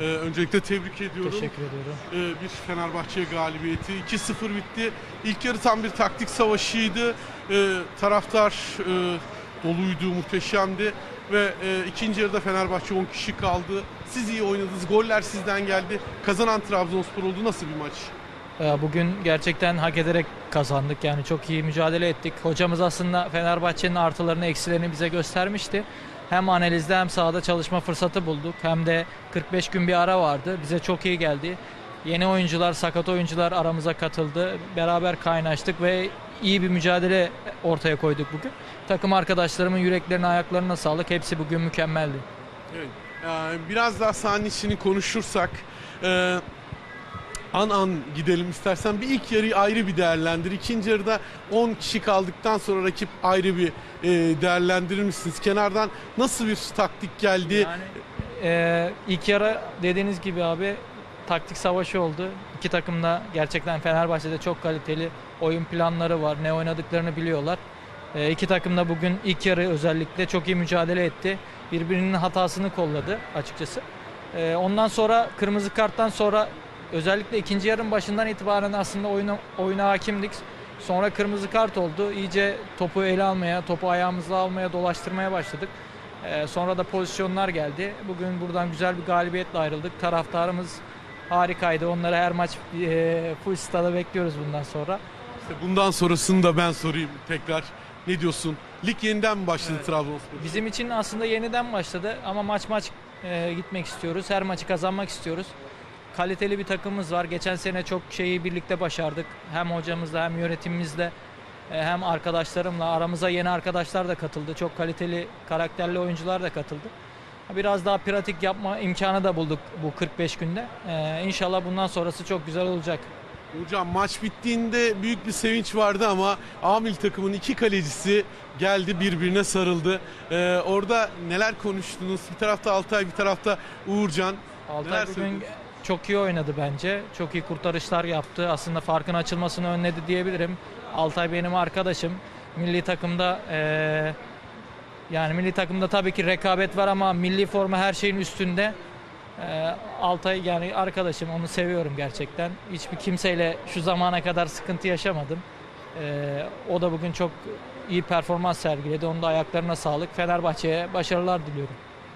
Ee, öncelikle tebrik ediyorum. Teşekkür ediyorum. Ee, bir Fenerbahçe galibiyeti. 2-0 bitti. İlk yarı tam bir taktik savaşıydı. Ee, taraftar e, doluydu, muhteşemdi. Ve e, ikinci yarıda Fenerbahçe 10 kişi kaldı. Siz iyi oynadınız. Goller sizden geldi. Kazanan Trabzonspor oldu. Nasıl bir maç? Ee, Bugün gerçekten hak ederek kazandık. Yani çok iyi mücadele ettik. Hocamız aslında Fenerbahçe'nin artılarını, eksilerini bize göstermişti. Hem analizde hem sahada çalışma fırsatı bulduk. Hem de 45 gün bir ara vardı. Bize çok iyi geldi. Yeni oyuncular, sakat oyuncular aramıza katıldı. Beraber kaynaştık ve iyi bir mücadele ortaya koyduk bugün. Takım arkadaşlarımın yüreklerine, ayaklarına sağlık. Hepsi bugün mükemmeldi. Evet. Ee, biraz daha sahanın içini konuşursak e, an an gidelim istersen. Bir ilk yarıyı ayrı bir değerlendir. İkinci yarıda 10 kişi kaldıktan sonra rakip ayrı bir e, değerlendirir misiniz? Kenardan nasıl bir taktik geldi? Yani e, ilk yarı dediğiniz gibi abi taktik savaşı oldu. İki takım da gerçekten Fenerbahçe'de çok kaliteli oyun planları var. Ne oynadıklarını biliyorlar. E, iki takım da bugün ilk yarı özellikle çok iyi mücadele etti. Birbirinin hatasını kolladı açıkçası. E, ondan sonra kırmızı karttan sonra özellikle ikinci yarının başından itibaren aslında oyuna, oyuna hakimdik. Sonra kırmızı kart oldu. İyice topu ele almaya, topu ayağımızla almaya, dolaştırmaya başladık. Ee, sonra da pozisyonlar geldi. Bugün buradan güzel bir galibiyetle ayrıldık. Taraftarımız harikaydı. Onları her maç e, full stada bekliyoruz bundan sonra. İşte bundan sonrasını da ben sorayım tekrar. Ne diyorsun? Lig yeniden mi başladı Trabzonspor? Bizim için aslında yeniden başladı ama maç maç e, gitmek istiyoruz. Her maçı kazanmak istiyoruz. Kaliteli bir takımımız var. Geçen sene çok şeyi birlikte başardık. Hem hocamızla hem yönetimimizle e, hem arkadaşlarımla aramıza yeni arkadaşlar da katıldı. Çok kaliteli, karakterli oyuncular da katıldı. Biraz daha pratik yapma imkanı da bulduk bu 45 günde. E, inşallah bundan sonrası çok güzel olacak. Hocam maç bittiğinde büyük bir sevinç vardı ama Amil takımın iki kalecisi geldi birbirine sarıldı. Ee, orada neler konuştunuz? Bir tarafta Altay bir tarafta Uğurcan. Neler Altay bugün söylüyorsun? Çok iyi oynadı bence. Çok iyi kurtarışlar yaptı. Aslında farkın açılmasını önledi diyebilirim. Altay benim arkadaşım. Milli takımda eee, yani milli takımda tabii ki rekabet var ama milli forma her şeyin üstünde. Eee, Altay yani arkadaşım onu seviyorum gerçekten. Hiçbir kimseyle şu zamana kadar sıkıntı yaşamadım. Eee, o da bugün çok iyi performans sergiledi. Onun da ayaklarına sağlık. Fenerbahçe'ye başarılar diliyorum.